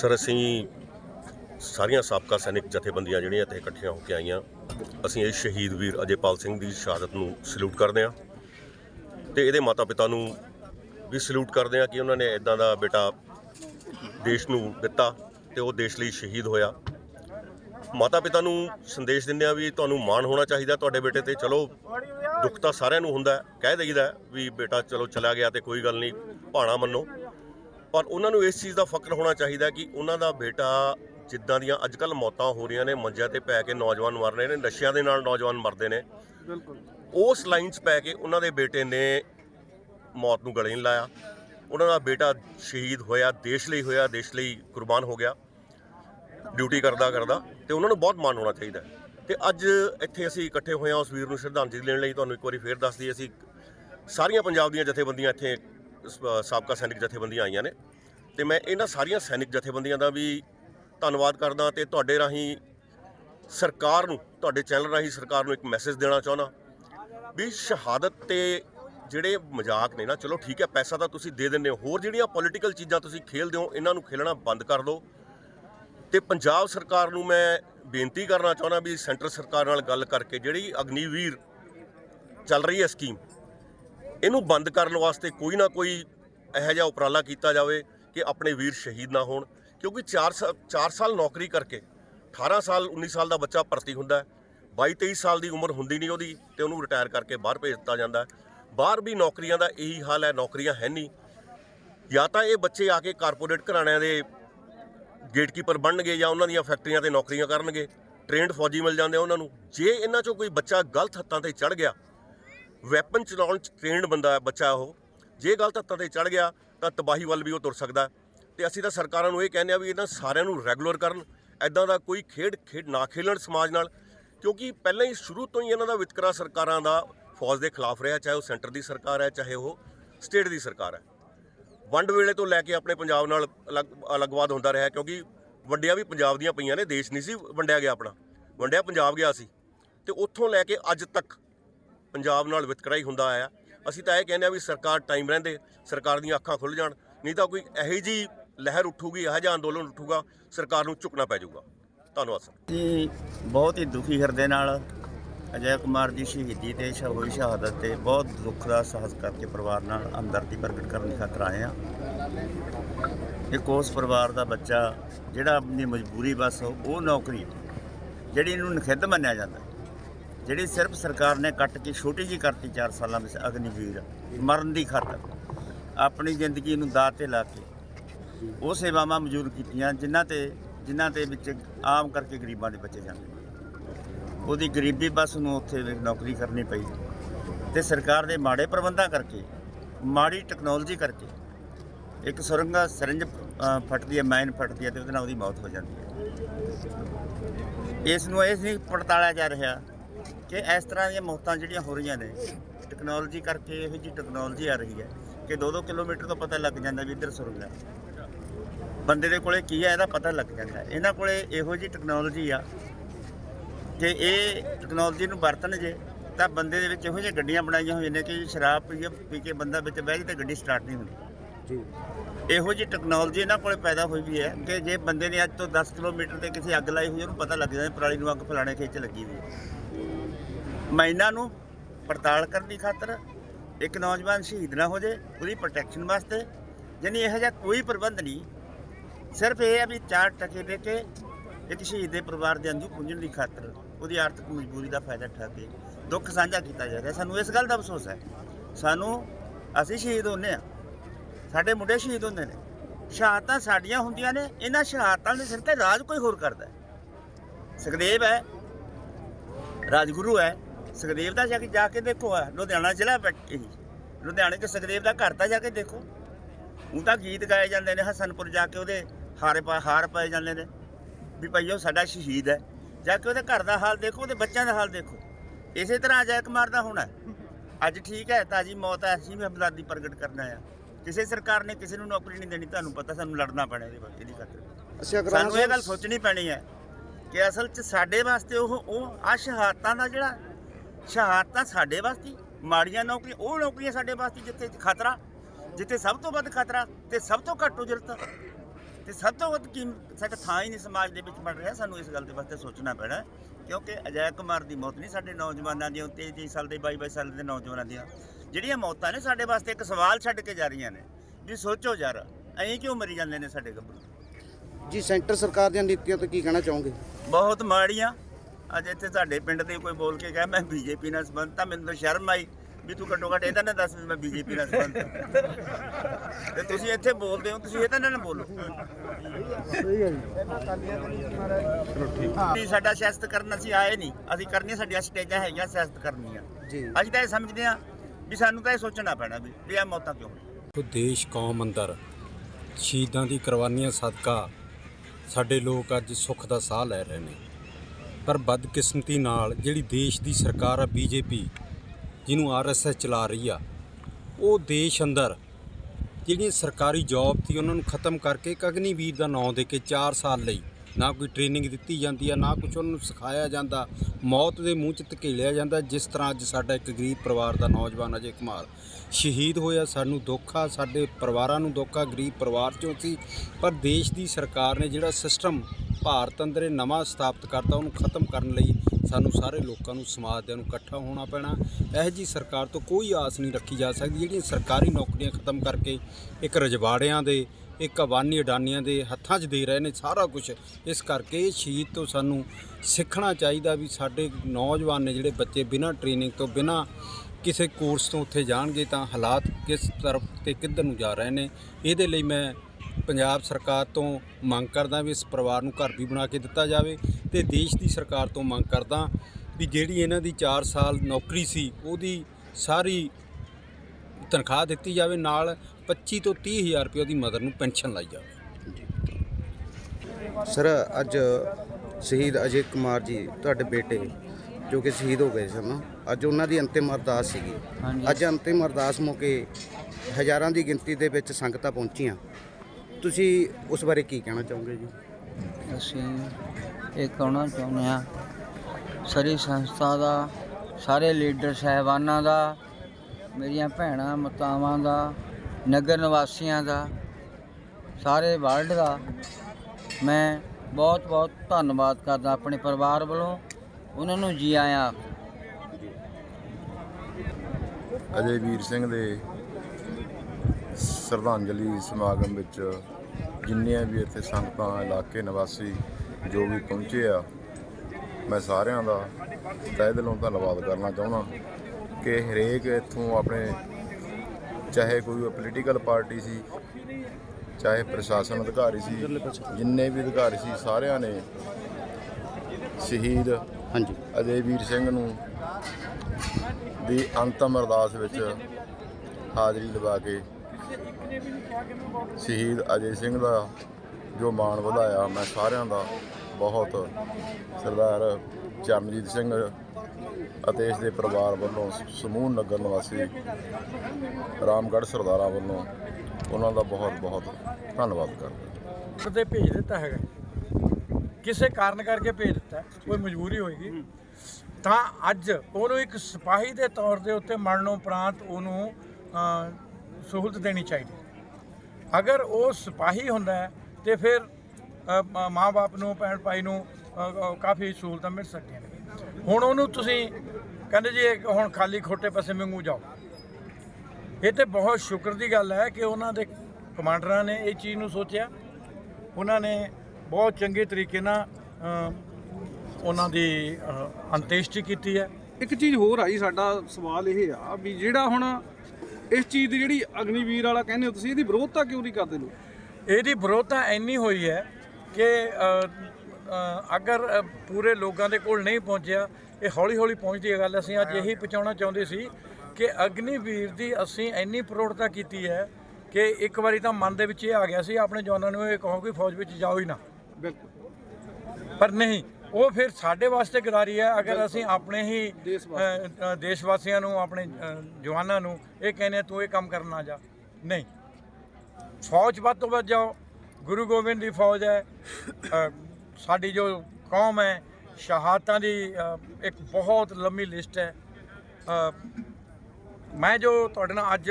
Sir ਅਸੀਂ ਸਾਰੀਆਂ ਸਾਬਕਾ ਸੈਨਿਕ ਜਥੇਬੰਦੀਆਂ ਜਿਹੜੀਆਂ ਇੱਥੇ ਇਕੱਠੀਆਂ ਹੋ ਕੇ ਆਈਆਂ, ਅਸੀਂ ਇਸ ਸ਼ਹੀਦ ਵੀਰ ਅਜੇਪਾਲ ਸਿੰਘ ਦੀ ਸ਼ਹਾਦਤ ਨੂੰ ਸਲੂਟ ਕਰਦੇ ਹਾਂ ਤੇ ਇਹਦੇ ਮਾਤਾ ਪਿਤਾ ਨੂੰ ਵੀ ਸਲੂਟ ਕਰਦੇ ਹਾਂ ਕਿ ਉਹਨਾਂ ਨੇ ਇਦਾਂ ਦਾ ਬੇਟਾ ਦੇਸ਼ ਨੂੰ ਦਿੱਤਾ ਤੇ ਉਹ ਦੇਸ਼ ਲਈ ਸ਼ਹੀਦ ਹੋਇਆ। ਮਾਤਾ ਪਿਤਾ ਨੂੰ ਸੰਦੇਸ਼ ਦਿੰਦੇ ਆ ਵੀ ਤੁਹਾਨੂੰ ਮਾਣ ਹੋਣਾ ਚਾਹੀਦਾ ਤੁਹਾਡੇ ਬੇਟੇ ਤੇ, ਚਲੋ ਦੁੱਖ ਤਾਂ ਸਾਰਿਆਂ ਨੂੰ ਹੁੰਦਾ, ਕਹਿ ਦਈਦਾ ਵੀ ਬੇਟਾ ਚਲੋ ਚਲਾ ਗਿਆ ਤੇ ਕੋਈ ਗੱਲ ਨਹੀਂ, ਭਾਣਾ ਮੰਨੋ। ਪਰ ਉਹਨਾਂ ਨੂੰ ਇਸ ਚੀਜ਼ ਦਾ ਫਕਰ ਹੋਣਾ ਚਾਹੀਦਾ ਕਿ ਉਹਨਾਂ ਦਾ ਬੇਟਾ ਜਿੱਦਾਂ ਦੀਆਂ ਅੱਜ ਕੱਲ ਮੌਤਾਂ ਹੋ ਰਹੀਆਂ ਨੇ ਮੰਜਿਆਂ ਤੇ ਪੈ ਕੇ ਨੌਜਵਾਨ ਮਰ ਰਹੇ ਨੇ ਨਸ਼ਿਆਂ ਦੇ ਨਾਲ ਨੌਜਵਾਨ ਮਰਦੇ ਨੇ। ਬਿਲਕੁਲ। ਉਸ ਲਾਈਨ 'ਚ ਪੈ ਕੇ ਉਹਨਾਂ ਦੇ ਬੇਟੇ ਨੇ ਮੌਤ ਨੂੰ ਗਲੇ ਨਹੀਂ ਲਾਇਆ। ਉਹਨਾਂ ਦਾ ਬੇਟਾ ਸ਼ਹੀਦ ਹੋਇਆ ਦੇਸ਼ ਲਈ ਹੋਇਆ ਦੇਸ਼ ਲਈ ਕੁਰਬਾਨ ਹੋ ਗਿਆ ਡਿਊਟੀ ਕਰਦਾ ਕਰਦਾ ਤੇ ਉਹਨਾਂ ਨੂੰ ਬਹੁਤ ਮਾਣ ਹੋਣਾ ਚਾਹੀਦਾ। ਤੇ ਅੱਜ ਇੱਥੇ ਅਸੀਂ ਇਕੱਠੇ ਹੋਏ ਹਾਂ ਉਸ ਵੀਰ ਨੂੰ ਸ਼ਰਧਾਂਜਲੀ ਦੇਣ ਲਈ ਤੁਹਾਨੂੰ ਇੱਕ ਵਾਰੀ ਫੇਰ ਦੱਸ ਦਈਏ ਅਸੀਂ ਸਾਰੀਆਂ ਪੰਜਾਬ ਦੀਆਂ ਜਥੇਬੰਦੀਆਂ ਇੱਥੇ ਸਾਬਕਾ ਸੈਨਿਕ ਜਥੇਬੰਦੀਆਂ ਆਈਆਂ ਨੇ। ਤੇ ਮੈਂ ਇਹਨਾਂ ਸਾਰੀਆਂ ਸੈਨਿਕ ਜਥੇਬੰਦੀਆਂ ਦਾ ਵੀ ਧੰਨਵਾਦ ਕਰਦਾ ਤੇ ਤੁਹਾਡੇ ਰਾਹੀਂ ਸਰਕਾਰ ਨੂੰ, ਤੁਹਾਡੇ ਚੈਨਲ ਰਾਹੀਂ ਸਰਕਾਰ ਨੂੰ ਇੱਕ ਮੈਸੇਜ ਦੇਣਾ ਚਾਹੁੰਦਾ। ਵੀ ਸ਼ਹਾਦਤ ਤੇ ਜਿਹੜੇ ਮਜ਼ਾਕ ਨੇ ਨਾ, ਚਲੋ ਠੀਕ ਹੈ, ਪੈਸਾ ਤਾਂ ਤੁਸੀਂ ਦੇ ਦਿੰਦੇ ਹੋ, ਹੋਰ ਜਿਹੜੀਆਂ ਪੋਲੀਟੀਕਲ ਚੀਜ਼ਾਂ ਤੁਸੀਂ ਖੇਲਦੇ ਹੋ, ਇਹਨਾਂ ਨੂੰ ਖੇਲਣਾ ਬੰਦ ਕਰ ਦਿਓ। ਤੇ ਪੰਜਾਬ ਸਰਕਾਰ ਨੂੰ ਮੈਂ ਬੇਨਤੀ ਕਰਨਾ ਚਾਹੁੰਦਾ ਵੀ ਸੈਂਟਰ ਸਰਕਾਰ ਨਾਲ ਗੱਲ ਕਰਕੇ ਜਿਹੜੀ ਅਗਨੀਵੀਰ ਚੱਲ ਰਹੀ ਹੈ ਸਕੀਮ ਇਹਨੂੰ ਬੰਦ ਕਰਨ ਵਾਸਤੇ ਕੋਈ ਨਾ ਕੋਈ ਇਹੋ ਜਿਹਾ ਉਪਰਾਲਾ ਕੀਤਾ ਜਾਵੇ ਕਿ ਆਪਣੇ ਵੀਰ ਸ਼ਹੀਦ ਨਾ ਹੋਣ, ਕਿਉਂਕਿ 4 4 ਸਾਲ ਨੌਕਰੀ ਕਰਕੇ 18 ਸਾਲ 19 ਸਾਲ ਦਾ ਬੱਚਾ ਭਰਤੀ ਹੁੰਦਾ ਹੈ 22 23 ਸਾਲ ਦੀ ਉਮਰ ਹੁੰਦੀ ਨਹੀਂ ਉਹਦੀ ਤੇ ਉਹਨੂੰ ਰਿਟਾਇਰ ਕਰਕੇ ਬਾਹਰ ਭੇਜ ਦਿੱਤਾ ਜਾਂਦਾ ਬਾਹਰ ਵੀ ਨੌਕਰੀਆਂ ਦਾ ਇਹੀ ਹਾਲ ਹੈ, ਨੌਕਰੀਆਂ ਹੈ ਨਹੀਂ। ਜਾਂ ਤਾਂ ਇਹ ਬੱਚੇ ਆ ਕੇ ਕਾਰਪੋਰੇਟ ਘਰਾਣਿਆਂ ਦੇ ਗੇਟਕੀਪਰ ਬਣਨਗੇ ਜਾਂ ਉਹਨਾਂ ਦੀਆਂ ਫੈਕਟਰੀਆਂ ਤੇ ਨੌਕਰੀਆਂ ਕਰਨਗੇ, ਟ੍ਰੇਨਡ ਫੌਜੀ ਮਿਲ ਜਾਂਦੇ ਆ ਉਹਨਾਂ ਨੂੰ। ਜੇ ਇਹਨਾਂ ਚੋਂ ਕੋਈ ਬੱਚਾ ਗਲਤ ਹੱਥਾਂ ਤੇ ਚੜ ਗਿਆ ਵੈਪਨ ਚਲਾਉਣ ਚ ਟ੍ਰੇਨਡ ਬੰਦਾ ਹੈ ਬੱਚਾ ਉਹ। ਜੇ ਗਲਤ ਹੱਥਾਂ ਤੇ ਚੜ ਗਿਆ, ਤਾਂ ਤਬਾਹੀ ਵੱਲ ਵੀ ਉਹ ਤੁਰ ਸਕਦਾ। ਹੈ। ਤੇ ਅਸੀਂ ਤਾਂ ਸਰਕਾਰਾਂ ਨੂੰ ਇਹ ਕਹਿੰਦੇ ਆ ਵੀ ਇਹਨਾਂ ਸਾਰਿਆਂ ਨੂੰ ਰੈਗੂਲਰ ਕਰਨ। ਐਦਾਂ ਦਾ ਕੋਈ ਖੇਡ ਖੇਡ ਨਾ ਖੇਲਣ ਸਮਾਜ ਨਾਲ। ਕਿਉਂਕਿ ਪਹਿਲਾਂ ਹੀ ਸ਼ੁਰੂ ਤੋਂ ਹੀ ਇਹਨਾਂ ਦਾ ਵਿਤਕਰਾ ਸਰਕਾਰਾਂ ਦਾ ਫੌਜ ਦੇ ਖਿਲਾਫ ਰਿਹਾ, ਚਾਹੇ ਉਹ ਸੈਂਟਰ ਦੀ ਸਰਕਾਰ ਹੈ, ਚਾਹੇ ਉਹ ਸਟੇਟ ਦੀ ਸਰਕਾਰ ਹੈ। ਵੰਡ ਵੇਲੇ ਤੋਂ ਲੈ ਕੇ ਆਪਣੇ ਪੰਜਾਬ ਨਾਲ ਅਲੱਗ, ਅਲੱਗਵਾਦ ਹੁੰਦਾ ਰਿਹਾ, ਕਿਉਂਕਿ ਵੰਡਿਆ ਵੀ ਪੰਜਾਬ ਦੀਆਂ ਪਈਆਂ ਨੇ, ਦੇਸ਼ ਨਹੀਂ ਸੀ ਵੰਡਿਆ ਗਿਆ ਆਪਣਾ। ਵੰਡਿਆ ਪੰਜਾਬ ਗਿਆ ਸੀ। ਤੇ ਉੱਥੋਂ ਲੈ ਕੇ ਅੱਜ ਤੱਕ ਪੰਜਾਬ ਨਾਲ ਵਿਤਕਰਾ ਹੀ ਹੁੰਦਾ ਆਇਆ। ਅਸੀਂ ਤਾਂ ਇਹ ਕਹਿੰਦੇ ਆ ਵੀ ਸਰਕਾਰ ਟਾਈਮ ਰਹਿੰਦੇ, ਸਰਕਾਰ ਦੀਆਂ ਅੱਖਾਂ ਖੁੱਲ ਜਾਣ, ਨਹੀਂ ਤਾਂ ਕੋਈ ਇਹੋ ਜੀ ਲਹਿਰ ਉੱਠੂਗੀ, ਇਹੋ ਜਿਹਾ ਅੰਦੋਲਨ ਉੱਠੂਗਾ, ਸਰਕਾਰ ਨੂੰ ਝੁਕਣਾ ਪੈ ਜਾਊਗਾ। ਧੰਨਵਾਦ ਸਰ। ਜੀ, ਬਹੁਤ ਹੀ ਦੁਖੀ ਹਿਰਦੇ ਨਾਲ ਅਜੈ ਕੁਮਾਰ ਦੀ ਸ਼ਹੀਦੀ ਤੇ ਸ਼ ਹੋਈ ਸ਼ਹਾਦਤ ਤੇ ਬਹੁਤ ਦੁੱਖ ਦਾ ਸਾਹਸ ਕਰਕੇ ਪਰਿਵਾਰ ਨਾਲ ਹਮਦਰਦੀ ਪ੍ਰਗਟ ਕਰਨ ਦੀ ਖਾਤਰ ਆਏ ਆ ਇੱਕ ਉਸ ਪਰਿਵਾਰ ਦਾ ਬੱਚਾ ਜਿਹੜਾ ਆਪਣੀ ਮਜਬੂਰੀ ਬਸ ਉਹ ਨੌਕਰੀ, ਜਿਹੜੀ ਇਹਨੂੰ ਨਖਿੱਧ ਮੰਨਿਆ ਜਾਂਦਾ ਜਿਹੜੀ ਸਿਰਫ ਸਰਕਾਰ ਨੇ ਕੱਟ ਕੇ ਛੋਟੀ ਜੀ ਕਰਤੀ 4 ਸਾਲਾਂ ਵਿੱਚ ਅਗਨੀਵੀਰ, ਮਰਨ ਦੀ ਖਾਤਰ, ਆਪਣੀ ਜ਼ਿੰਦਗੀ ਨੂੰ ਦਾਅ ਤੇ ਲਾ ਕੇ, ਉਹ ਸੇਵਾਵਾਂ ਮੌਜੂਦ ਕੀਤੀਆਂ ਜਿਨ੍ਹਾਂ ਤੇ, ਜਿਨ੍ਹਾਂ ਦੇ ਵਿੱਚ ਆਮ ਕਰਕੇ ਗਰੀਬਾਂ ਦੇ ਬੱਚੇ ਜਾਂਦੇ ਉਹਦੀ ਗਰੀਬੀ ਬਸ ਨੂੰ ਉੱਥੇ ਨੌਕਰੀ ਕਰਨੀ ਪਈ ਤੇ ਸਰਕਾਰ ਦੇ ਮਾੜੇ ਪ੍ਰਬੰਧਾਂ ਕਰਕੇ, ਮਾੜੀ ਟੈਕਨੋਲੋਜੀ ਕਰਕੇ, ਇੱਕ ਸੁਰੰਗਾ ਸਰੰਜ ਫਟਦੀ ਹੈ ਮਾਈਨ ਫਟਦੀ ਹੈ ਤੇ ਉਹਦੇ ਨਾਲ ਉਹਦੀ ਮੌਤ ਹੋ ਜਾਂਦੀ ਹੈ। ਇਸ ਨੂੰ ਇਸ ਨਹੀਂ ਪੜਤਾਲਿਆ ਜਾ ਰਿਹਾ ਕਿ ਇਸ ਤਰ੍ਹਾਂ ਦੀਆਂ ਮੌਤਾਂ ਜਿਹੜੀਆਂ ਹੋ ਰਹੀਆਂ ਨੇ ਟੈਕਨੋਲੋਜੀ ਕਰਕੇ ਇਹੋ ਜਿਹੀ ਟੈਕਨੋਲੋਜੀ ਆ ਰਹੀ ਹੈ ਕਿ 2-2 ਕਿਲੋਮੀਟਰ ਤੋਂ ਪਤਾ ਲੱਗ ਜਾਂਦਾ ਵੀ ਇੱਧਰ ਸੁਰੰਗ ਹੈ। ਬੰਦੇ ਦੇ ਕੋਲੇ ਕੀ ਹੈ ਇਹਦਾ ਪਤਾ ਲੱਗ ਜਾਂਦਾ। ਇਹਨਾਂ ਕੋਲੇ ਇਹੋ ਜਿਹੀ ਟੈਕਨੋਲੋਜੀ ਆ ਕਿ ਇਹ ਟੈਕਨੋਲੋਜੀ ਨੂੰ ਵਰਤਣ ਜੇ ਤਾਂ ਬੰਦੇ ਦੇ ਵਿੱਚ ਇਹੋ ਜਿਹੀਆਂ ਗੱਡੀਆਂ ਬਣਾਈਆਂ ਹੋਈਆਂ ਨੇ ਕਿ ਸ਼ਰਾਬ ਪੀ ਕੇ- ਪੀ ਕੇ ਬੰਦਾ ਵਿੱਚ ਬਹਿ ਜੇ ਤੇ ਗੱਡੀ ਸਟਾਰਟ ਨਹੀਂ ਹੁੰਦੀ। ਜੀ। ਇਹੋ ਜਿਹੀ ਟੈਕਨੋਲੋਜੀ ਇਹਨਾਂ ਕੋਲੇ ਪੈਦਾ ਹੋਈ ਵੀ ਹੈ ਕਿ ਜੇ ਬੰਦੇ ਨੇ ਅੱਜ ਤੋਂ 10 ਕਿਲੋਮੀਟਰ ਤੇ ਕਿਸੇ ਅੱਗ ਲਾਈ ਹੋਈ ਉਹਨੂੰ ਪਤਾ ਲੱਗ ਜਾਂਦਾ ਪਰਾਲੀ ਨੂੰ ਅੱਗ ਫਲਾਣੇ ਖੇਤ 'ਚ ਲੱਗੀ ਹੋਈ ਹੈ। ਮੈਨਾਂ ਨੂੰ ਪੜਤਾਲ ਕਰਨ ਦੀ ਖਾਤਰ ਇੱਕ ਨੌਜਵਾਨ ਸ਼ਹੀਦ ਨਾ ਹੋ ਜੇ ਉਹਦੀ ਪ੍ਰੋਟੈਕਸ਼ਨ ਵਾਸਤੇ। ਯਾਨੀ ਇਹੋ ਜਿਹਾ ਕੋਈ ਪ੍ਰਬੰਧ ਨਹੀਂ। ਸਿਰਫ ਇਹ ਹੈ ਵੀ ਚਾਰ ਟਕੇ ਦੇ ਕੇ ਇੱਕ ਸ਼ਹੀਦ ਦੇ ਪਰਿਵਾਰ ਦੇ ਅੰਦੂ ਪੁੰਜਣ ਦੀ ਖਾਤਰ ਉਹਦੀ ਆਰਥਿਕ ਮਜਬੂਰੀ ਦਾ ਫਾਇਦਾ ਉਠਾ ਕੇ ਦੁੱਖ ਸਾਂਝਾ ਕੀਤਾ ਜਾ ਰਿਹਾ। ਸਾਨੂੰ ਇਸ ਗੱਲ ਦਾ ਅਫਸੋਸ ਹੈ। ਸਾਨੂੰ ਅਸੀਂ ਸ਼ਹੀਦ ਹੁੰਨੇ ਆ ਸਾਡੇ ਮੁੰਡੇ ਸ਼ਹੀਦ ਹੁੰਦੇ ਨੇ। ਸ਼ਹਾਦਤਾਂ ਸਾਡੀਆਂ ਹੁੰਦੀਆਂ ਨੇ। ਇਹਨਾਂ ਸ਼ਹਾਦਤਾਂ ਦੇ ਸਿਰ ਤੇ ਰਾਜ ਕੋਈ ਹੋਰ ਕਰਦਾ ਸੁਖਦੇਵ ਹੈ। ਰਾਜਗੁਰੂ ਹੈ। ਸੁਖਦੇਵ ਦਾ ਜਾ ਕੇ ਜਾ ਕੇ ਦੇਖੋ ਆ ਲੁਧਿਆਣਾ ਜ਼ਿਲ੍ਹਾ ਬੈਠੇ ਹੀ ਲੁਧਿਆਣੇ ਚ ਸੁਖਦੇਵ ਦਾ ਘਰ ਤਾਂ ਜਾ ਕੇ ਦੇਖੋ। ਉਹ ਤਾਂ ਗੀਤ ਗਾਏ ਜਾਂਦੇ ਨੇ ਹਸਨਪੁਰ ਜਾ ਕੇ ਉਹਦੇ ਹਾਰੇ ਪਾ ਹਾਰ ਪਾਏ ਜਾਂਦੇ ਨੇ। ਵੀ ਭਾਈ ਉਹ ਸਾਡਾ ਸ਼ਹੀਦ ਹੈ। ਜਾ ਕੇ ਉਹਦੇ ਘਰ ਦਾ ਹਾਲ ਦੇਖੋ ਉਹਦੇ ਬੱਚਿਆਂ ਦਾ ਹਾਲ ਦੇਖੋ। ਇਸੇ ਤਰ੍ਹਾਂ ਅਜੈ ਕੁਮਾਰ ਦਾ ਹੋਣਾ। ਅੱਜ ਠੀਕ ਹੈ ਤਾਜੀ ਮੌਤ ਹੈ ਅਸੀਂ ਵੀ ਹਮਦਰਦੀ ਪ੍ਰਗਟ ਕਰਨਾ ਆ ਕਿਸੇ ਸਰਕਾਰ ਨੇ ਕਿਸੇ ਨੂੰ ਨੌਕਰੀ ਨਹੀਂ ਦੇਣੀ ਤੁਹਾਨੂੰ ਪਤਾ ਸਾਨੂੰ ਲੜਨਾ ਪੈਣਾ ਇਹਦੇ ਬਾਰੇ ਇਹਦੀ ਖਾਤਰ। ਸਾਨੂੰ ਇਹ ਗੱਲ ਸੋਚਣੀ ਪੈਣੀ ਹੈ ਕਿ ਅਸਲ 'ਚ ਸਾਡੇ ਵਾਸਤੇ ਉਹ ਉਹ ਆ ਸ਼ਹਾਦਤਾਂ ਦਾ ਜਿਹੜਾ ਸ਼ਹਾਦਤਾਂ ਸਾਡੇ ਵਾਸਤੇ ਮਾੜੀਆਂ ਨੌਕਰੀਆਂ ਉਹ ਨੌਕਰੀਆਂ ਸਾਡੇ ਵਾਸਤੇ ਜਿੱਥੇ ਖਤਰਾ ਜਿੱਥੇ ਸਭ ਤੋਂ ਵੱਧ ਖਤਰਾ ਤੇ ਸਭ ਤੋਂ ਘੱਟ ਉਜਰਤ ਤੇ ਸਭ ਤੋਂ ਵੱਧ ਕੀ ਸਾਡਾ ਥਾਂ ਹੀ ਨਹੀਂ ਸਮਾਜ ਦੇ ਵਿੱਚ ਬਣ ਰਿਹਾ। ਸਾਨੂੰ ਇਸ ਗੱਲ ਦੇ ਵਾਸਤੇ ਸੋਚਣਾ ਪੈਣਾ ਕਿਉਂਕਿ ਅਜੈ ਕੁਮਾਰ ਦੀ ਮੌਤ ਨਹੀਂ ਸਾਡੇ ਨੌਜਵਾਨਾਂ ਦੀਆਂ 23 23 ਸਾਲ ਦੇ 22 22 ਸਾਲ ਦੇ ਨੌਜਵਾਨਾਂ ਦੀਆਂ। ਜਿਹੜੀਆਂ ਮੌਤਾਂ ਨੇ ਸਾਡੇ ਵਾਸਤੇ ਇੱਕ ਸਵਾਲ ਛੱਡ ਕੇ ਜਾ ਰਹੀਆਂ ਨੇ ਵੀ ਸੋਚੋ ਯਾਰ ਐਂ ਕਿਉਂ ਮਰੀ ਜਾਂਦੇ ਨੇ ਸਾਡੇ ਗੱਭਰੂ? ਜੀ ਸੈਂਟਰ ਸਰਕਾਰ ਦੀਆਂ ਨੀਤੀਆਂ ਤੋਂ ਕੀ ਕਹਿਣਾ ਚਾਹੋਗੇ? ਬਹੁਤ ਮਾੜੀਆਂ। ਅੱਜ ਇੱਥੇ ਸਾਡੇ ਪਿੰਡ ਦੇ ਕੋਈ ਬੋਲ ਕੇ ਕਹੇ ਮੈਂ ਬੀਜੇਪੀ ਨਾਲ ਸੰਬੰਧ ਤਾਂ ਮੈਨੂੰ ਤਾਂ ਸ਼ਰਮ ਆਈ ਵੀ ਤੂੰ ਘੱਟੋ ਘੱਟ ਇਹਦਾ ਨਾ ਦੱਸ ਵੀ ਮੈਂ ਬੀਜੇਪੀ ਨਾਲ ਸੰਬੰਧ ਤੇ ਤੁਸੀਂ ਇੱਥੇ ਬੋਲਦੇ ਹੋ ਤੁਸੀਂ ਇਹ ਤਾਂ ਨਾ ਬੋਲੋ। ਵੀ ਸਾਡਾ ਸਿਆਸਤ ਕਰਨ ਅਸੀਂ ਆਏ ਨਹੀਂ ਅਸੀਂ ਕਰਨੀ ਸਾਡੀਆਂ ਸਟੇਜਾਂ ਹੈਗੀਆਂ ਸਿਆਸਤ ਕਰਨੀਆਂ। ਜੀ। ਅਸੀਂ ਤਾਂ ਇਹ ਸਮਝਦੇ ਹਾਂ ਵੀ ਸਾਨੂੰ ਤਾਂ ਇਹ ਸੋਚਣਾ ਪੈਣਾ ਵੀ ਵੀ ਇਹ ਮੌਤਾਂ ਕਿਉਂ ਹੋਈਆਂ। ਉਹ ਦੇਸ਼ ਕੌਮ ਅੰਦਰ ਸ਼ਹੀਦਾਂ ਦੀ ਕੁਰਬਾਨੀਆਂ ਸਦਕਾ ਸਾਡੇ ਲੋਕ ਅੱਜ ਸੁੱਖ ਦਾ ਸਾਹ ਲੈ ਰਹੇ ਨੇ। ਪਰ ਬਦਕਿਸਮਤੀ ਨਾਲ ਜਿਹੜੀ ਦੇਸ਼ ਦੀ ਸਰਕਾਰ ਆ ਬੀਜੇਪੀ, ਜਿਹਨੂੰ ਆਰਐਸਐਸ ਚਲਾ ਰਹੀ ਆ, ਉਹ ਦੇਸ਼ ਅੰਦਰ ਜਿਹੜੀਆਂ ਸਰਕਾਰੀ ਜੌਬ ਸੀ ਉਹਨਾਂ ਨੂੰ ਖਤਮ ਕਰਕੇ ਇੱਕ ਅਗਨੀਵੀਰ ਦਾ ਨਾਂ ਦੇ ਕੇ 4 ਸਾਲ ਲਈ ਨਾ ਕੋਈ ਟ੍ਰੇਨਿੰਗ ਦਿੱਤੀ ਜਾਂਦੀ ਆ, ਨਾ ਕੁਝ ਉਹਨਾਂ ਨੂੰ ਸਿਖਾਇਆ ਜਾਂਦਾ, ਮੌਤ ਦੇ ਮੂੰਹ 'ਚ ਧਕੇਲਿਆ ਜਾਂਦਾ, ਜਿਸ ਤਰ੍ਹਾਂ ਅੱਜ ਸਾਡਾ ਇੱਕ ਗਰੀਬ ਪਰਿਵਾਰ ਦਾ ਨੌਜਵਾਨ ਅਜੇ ਕੁਮਾਰ ਸ਼ਹੀਦ ਹੋਇਆ, ਸਾਨੂੰ ਦੁੱਖ ਆ, ਸਾਡੇ ਪਰਿਵਾਰਾਂ ਨੂੰ ਦੁੱਖ ਆ, ਗਰੀਬ ਪਰਿਵਾਰ 'ਚੋਂ ਸੀ, ਪਰ ਦੇਸ਼ ਦੀ ਸਰਕਾਰ ਨੇ ਜਿਹੜਾ ਸਿਸਟਮ ਭਾਰਤ ਅੰਦਰ ਇਹ ਨਵਾਂ ਸਥਾਪਿਤ ਕਰਤਾ, ਉਹਨੂੰ ਖਤਮ ਕਰਨ ਲਈ ਸਾਨੂੰ ਸਾਰੇ ਲੋਕਾਂ ਨੂੰ, ਸਮਾਜ ਦੇ ਨੂੰ ਇਕੱਠਾ ਹੋਣਾ ਪੈਣਾ। ਇਹੋ ਜੀ ਸਰਕਾਰ ਤੋਂ ਕੋਈ ਆਸ ਨਹੀਂ ਰੱਖੀ ਜਾ ਸਕਦੀ। ਜਿਹੜੀਆਂ ਸਰਕਾਰੀ ਨੌਕਰੀਆਂ ਖਤਮ ਕਰਕੇ ਇੱਕ ਰਜਵਾੜਿਆਂ ਦੇ, ਇੱਕ ਅਵਾਨੀ ਅਡਾਨੀਆਂ ਦੇ ਹੱਥਾਂ 'ਚ ਦੇ ਰਹੇ ਨੇ ਸਾਰਾ ਕੁਝ ਇਸ ਕਰਕੇ ਇਹ ਸ਼ਹੀਦ ਤੋਂ ਸਾਨੂੰ ਸਿੱਖਣਾ ਚਾਹੀਦਾ ਵੀ ਸਾਡੇ ਨੌਜਵਾਨ ਨੇ ਜਿਹੜੇ ਬੱਚੇ ਬਿਨਾਂ ਟ੍ਰੇਨਿੰਗ ਤੋਂ, ਬਿਨਾਂ ਕਿਸੇ ਕੋਰਸ ਤੋਂ ਉੱਥੇ ਜਾਣਗੇ ਤਾਂ ਹਾਲਾਤ ਕਿਸ ਤਰਫ ਤੇ ਕਿੱਧਰ ਨੂੰ ਜਾ ਰਹੇ ਨੇ, ਇਹਦੇ ਲਈ ਮੈਂ ਪੰਜਾਬ ਸਰਕਾਰ ਤੋਂ ਮੰਗ ਕਰਦਾ ਵੀ ਇਸ ਪਰਿਵਾਰ ਨੂੰ ਘਰ ਵੀ ਬਣਾ ਕੇ ਦਿੱਤਾ ਜਾਵੇ ਤੇ ਦੇਸ਼ ਦੀ ਸਰਕਾਰ ਤੋਂ ਮੰਗ ਕਰਦਾ ਵੀ ਜਿਹੜੀ ਇਹਨਾਂ ਦੀ 4 ਸਾਲ ਨੌਕਰੀ ਸੀ ਉਹਦੀ ਸਾਰੀ ਤਨਖਾਹ ਦਿੱਤੀ ਜਾਵੇ ਨਾਲ 25 ਤੋਂ 30 ਹਜ਼ਾਰ ਰੁਪਏ ਦੀ ਮਦਰ ਨੂੰ ਪੈਨਸ਼ਨ ਲਾਈ ਜਾਵੇ। ਸਰ ਅੱਜ ਸ਼ਹੀਦ ਅਜੇ ਕੁਮਾਰ ਜੀ ਤੁਹਾਡੇ ਬੇਟੇ ਜੋ ਕਿ ਸ਼ਹੀਦ ਹੋ ਗਏ ਸਨ ਅੱਜ ਉਹਨਾਂ ਦੀ ਅੰਤਿਮ ਅਰਦਾਸ ਸੀਗੀ। ਅੱਜ ਅੰਤਿਮ ਅਰਦਾਸ ਮੌਕੇ ਹਜ਼ਾਰਾਂ ਦੀ ਗਿਣਤੀ ਦੇ ਵਿੱਚ ਸੰਗਤਾਂ ਪਹੁੰਚੀਆਂ। ਤੁਸੀਂ ਉਸ ਬਾਰੇ ਕੀ ਕਹਿਣਾ ਚਾਹੋਗੇ ਜੀ? ਅਸੀਂ ਇਹ ਕਹਿਣਾ ਚਾਹੁੰਦੇ ਹਾਂ ਸਾਰੀ ਸੰਸਥਾ ਦਾ ਸਾਰੇ ਲੀਡਰ ਸਹਿਬਾਨਾਂ ਦਾ ਮੇਰੀਆਂ ਭੈਣਾਂ ਮਾਤਾਵਾਂ ਦਾ ਨਗਰ ਨਿਵਾਸੀਆਂ ਦਾ ਸਾਰੇ ਵਰਲਡ ਦਾ ਮੈਂ ਬਹੁਤ ਬਹੁਤ ਧੰਨਵਾਦ ਕਰਦਾ ਆਪਣੇ ਪਰਿਵਾਰ ਵੱਲੋਂ ਉਹਨਾਂ ਨੂੰ ਜੀ ਆਇਆਂ ਅਜੇ ਵੀਰ ਸਿੰਘ ਦੇ ਸ਼ਰਧਾਂਜਲੀ ਸਮਾਗਮ ਵਿੱਚ ਜਿੰਨੀਆਂ ਵੀ ਇੱਥੇ ਸੰਗਤਾਂ ਇਲਾਕੇ ਨਿਵਾਸੀ ਜੋ ਵੀ ਪਹੁੰਚੇ ਆ ਮੈਂ ਸਾਰਿਆਂ ਦਾ ਤਹਿ ਦਿਲੋਂ ਧੰਨਵਾਦ ਕਰਨਾ ਚਾਹੁੰਦਾ ਕਿ ਹਰੇਕ ਇੱਥੋਂ ਆਪਣੇ ਚਾਹੇ ਕੋਈ ਪੋਲੀਟੀਕਲ ਪਾਰਟੀ ਸੀ ਚਾਹੇ ਪ੍ਰਸ਼ਾਸਨ ਅਧਿਕਾਰੀ ਸੀ ਜਿੰਨੇ ਵੀ ਅਧਿਕਾਰੀ ਸੀ ਸਾਰਿਆਂ ਨੇ ਸ਼ਹੀਦ ਹਾਂਜੀ। ਅਜੇ ਵੀਰ ਸਿੰਘ ਨੂੰ ਦੀ ਅੰਤਮ ਅਰਦਾਸ ਵਿੱਚ ਹਾਜ਼ਰੀ ਲਵਾ ਕੇ ਸ਼ਹੀਦ ਅਜੇ ਸਿੰਘ ਦਾ ਜੋ ਮਾਣ ਵਧਾਇਆ ਮੈਂ ਸਾਰਿਆਂ ਦਾ ਬਹੁਤ। ਸਰਦਾਰ ਚਰਨਜੀਤ ਸਿੰਘ ਅਤੇ ਇਸ ਦੇ ਪਰਿਵਾਰ ਵੱਲੋਂ ਸਮੂਹ ਨਗਰ ਨਿਵਾਸੀ ਰਾਮਗੜ੍ਹ ਸਰਦਾਰਾਂ ਵੱਲੋਂ ਉਹਨਾਂ ਦਾ ਬਹੁਤ ਬਹੁਤ ਧੰਨਵਾਦ ਕਰਦਾ। ਤੇ ਭੇਜ ਦਿੱਤਾ ਹੈਗਾ। ਕਿਸੇ ਕਾਰਨ ਕਰਕੇ ਭੇਜ ਦਿੱਤਾ ਕੋਈ ਮਜਬੂਰੀ ਹੋਏਗੀ। ਤਾਂ ਅੱਜ ਉਹਨੂੰ ਇੱਕ ਸਿਪਾਹੀ ਦੇ ਤੌਰ ਦੇ ਉੱਤੇ ਮਰਨ ਉਪਰੰਤ ਉਹਨੂੰ ਸਹੂਲਤ ਦੇਣੀ ਚਾਹੀਦੀ ਅਗਰ ਉਹ ਸਿਪਾਹੀ ਹੁੰਦਾ ਹੈ, ਤੇ ਫਿਰ ਮਾਂ-ਬਾਪ ਨੂੰ ਭੈਣ ਭਾਈ ਨੂੰ ਕਾਫੀ ਸਹੂਲਤਾਂ ਮਿਲ ਸਕਦੀਆਂ ਨੇ। ਹੁਣ ਉਹਨੂੰ ਤੁਸੀਂ ਕਹਿੰਦੇ ਜੀ ਹੁਣ ਖਾਲੀ ਖੋਟੇ ਪਾਸੇ ਮੰਗੂ ਜਾਓ। ਇਹ ਤੇ ਬਹੁਤ ਸ਼ੁਕਰ ਦੀ ਗੱਲ ਹੈ ਕਿ ਉਹਨਾਂ ਦੇ ਕਮਾਂਡਰਾਂ ਨੇ ਇਹ ਚੀਜ਼ ਨੂੰ ਸੋਚਿਆ। ਉਹਨਾਂ ਨੇ ਬਹੁਤ ਚੰਗੇ ਤਰੀਕੇ ਨਾਲ ਉਹਨਾਂ ਦੀ ਅੰਤੇਸ਼ਟੀ ਕੀਤੀ ਹੈ। ਇੱਕ ਚੀਜ਼ ਹੋਰ ਆਈ, ਸਾਡਾ ਸਵਾਲ ਇਹ ਆ ਵੀ ਜਿਹੜਾ ਹੁਣ ਇਸ ਚੀਜ਼ ਦੀ ਜਿਹੜੀ ਅਗਨੀਵੀਰ ਵਾਲਾ ਕਹਿੰਦੇ ਹੋ ਤੁਸੀਂ ਇਹਦੀ ਵਿਰੋਧਤਾ ਕਿਉਂ ਨਹੀਂ ਕਰਦੇ ਲੋਕ? ਇਹਦੀ ਵਿਰੋਧਤਾ ਇੰਨੀ ਹੋਈ ਹੈ ਕਿ ਅਗਰ ਪੂਰੇ ਲੋਕਾਂ ਦੇ ਕੋਲ ਨਹੀਂ ਪਹੁੰਚਿਆ ਇਹ ਹੌਲੀ ਹੌਲੀ ਪਹੁੰਚਦੀ ਹੈ ਗੱਲ। ਅਸੀਂ ਅੱਜ ਇਹੀ ਪਹੁੰਚਾਉਣਾ ਚਾਹੁੰਦੇ ਸੀ ਕਿ ਅਗਨੀਵੀਰ ਦੀ ਅਸੀਂ ਇੰਨੀ ਪ੍ਰੋੜਤਾ ਕੀਤੀ ਹੈ ਕਿ ਇੱਕ ਵਾਰੀ ਤਾਂ ਮਨ ਦੇ ਵਿੱਚ ਇਹ ਆ ਗਿਆ ਸੀ ਆਪਣੇ ਜਵਾਨਾਂ ਨੂੰ ਇਹ ਕਹੋ ਕਿ ਫੌਜ ਵਿੱਚ ਜਾਓ ਹੀ ਨਾ। ਬਿਲਕੁਲ। ਪਰ ਨਹੀਂ ਉਹ ਫਿਰ ਸਾਡੇ ਵਾਸਤੇ ਗਦਾਰੀ ਹੈ। ਅਗਰ ਅਸੀਂ ਆਪਣੇ ਹੀ ਦੇਸ਼ ਵਾਸੀਆਂ ਨੂੰ ਆਪਣੇ ਜਵਾਨਾਂ ਨੂੰ ਇਹ ਕਹਿੰਦੇ ਤੂੰ ਇਹ ਕੰਮ ਕਰਨ ਨਾ ਜਾ। ਨਹੀਂ। ਫੌਜ ਵੱਧ ਤੋਂ ਵੱਧ ਜਾਓ। ਗੁਰੂ ਗੋਬਿੰਦ ਦੀ ਫੌਜ ਹੈ। ਸਾਡੀ ਜੋ ਕੌਮ ਹੈ ਸ਼ਹਾਦਤਾਂ ਦੀ ਇੱਕ ਬਹੁਤ ਲੰਮੀ ਲਿਸਟ ਹੈ। ਮੈਂ ਜੋ ਤੁਹਾਡੇ ਨਾਲ ਅੱਜ